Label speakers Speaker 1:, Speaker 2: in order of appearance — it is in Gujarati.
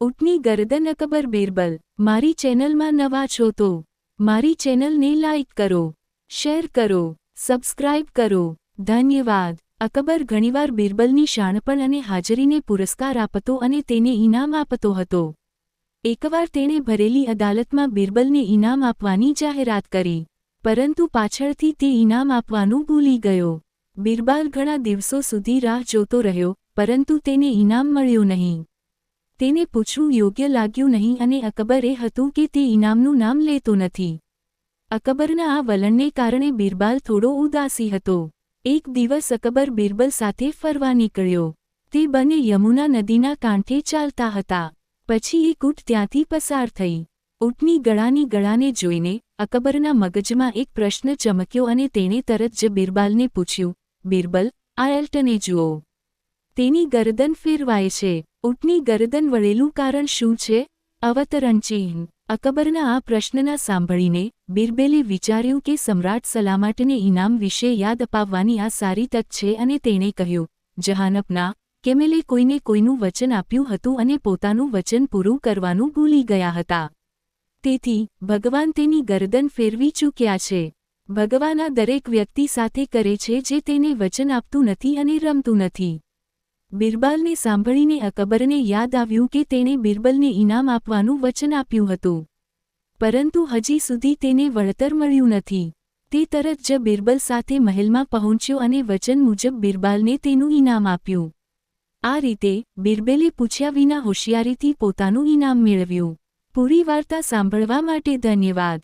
Speaker 1: ઊંટની ગરદન અકબર બિરબલ, મારી ચેનલમાં નવા છો તો, મારી ચેનલને લાઇક કરો, શેર કરો, સબસ્ક્રાઇબ કરો. ધન્યવાદ. અકબર ઘણીવાર બિરબલની શાણપણ અને હાજરીને પુરસ્કાર આપતો અને તેને ઇનામ આપતો હતો. એકવાર તેણે ભરેલી અદાલતમાં બિરબલને ઇનામ આપવાની જાહેરાત કરી, પરંતુ પાછળથી તે ઇનામ આપવાનું ભૂલી ગયો. બિરબાલ ઘણા દિવસો સુધી રાહ જોતો રહ્યો, પરંતુ તેને ઇનામ મળ્યું નહીં. તેને પૂછવું યોગ્ય લાગ્યું નહીં અને અકબરે હતું કે તે ઇનામનું નામ લેતો નથી. અકબરના આ વલણને કારણે બિરબાલ થોડો ઉદાસી હતો. એક દિવસ અકબર બિરબલ સાથે ફરવા નીકળ્યો. તે બંને યમુના નદીના કાંઠે ચાલતા હતા. પછી એક ઊંટ ત્યાંથી પસાર થઈ. ઊંટની ગળાની ગળાને જોઈને અકબરના મગજમાં એક પ્રશ્ન ચમક્યો અને તેણે તરત જ બિરબાલને પૂછ્યું, બિરબલ, આ એલ્ટને જુઓ. તેની ગરદન ફેરવાય છે. ઊંટની ગરદન વળેલું કારણ શું છે? અવતરણ ચિહ્ન અકબરના આ પ્રશ્નના સાંભળીને બિરબેલે વિચાર્યું કે સમ્રાટ સલામતને ઇનામ વિશે યાદ અપાવવાની આ સારી તક છે અને તેણે કહ્યું, જહાનપના, કેમેલે કોઈને કોઈનું વચન આપ્યું હતું અને પોતાનું વચન પૂરું કરવાનું ભૂલી ગયા હતા. તેથી, ભગવાન તેની ગરદન ફેરવી ચૂક્યા છે. ભગવાન આ દરેક વ્યક્તિ સાથે કરે છે જે તેને વચન આપતું નથી અને રમતું નથી. બિરબાલને સાંભળીને અકબરને યાદ આવ્યું કે તેણે બિરબલને ઇનામ આપવાનું વચન આપ્યું હતું. પરંતુ હજી સુધી તેને વળતર મળ્યું નથી. તે તરત જ બિરબલ સાથે મહેલમાં પહોંચ્યો અને વચન મુજબ બિરબાલને તેનું ઇનામ આપ્યું. આ રીતે, બિરબલે પૂછ્યા વિના હોશિયારીથી પોતાનું ઇનામ મેળવ્યું. પૂરી વાર્તા સાંભળવા માટે ધન્યવાદ.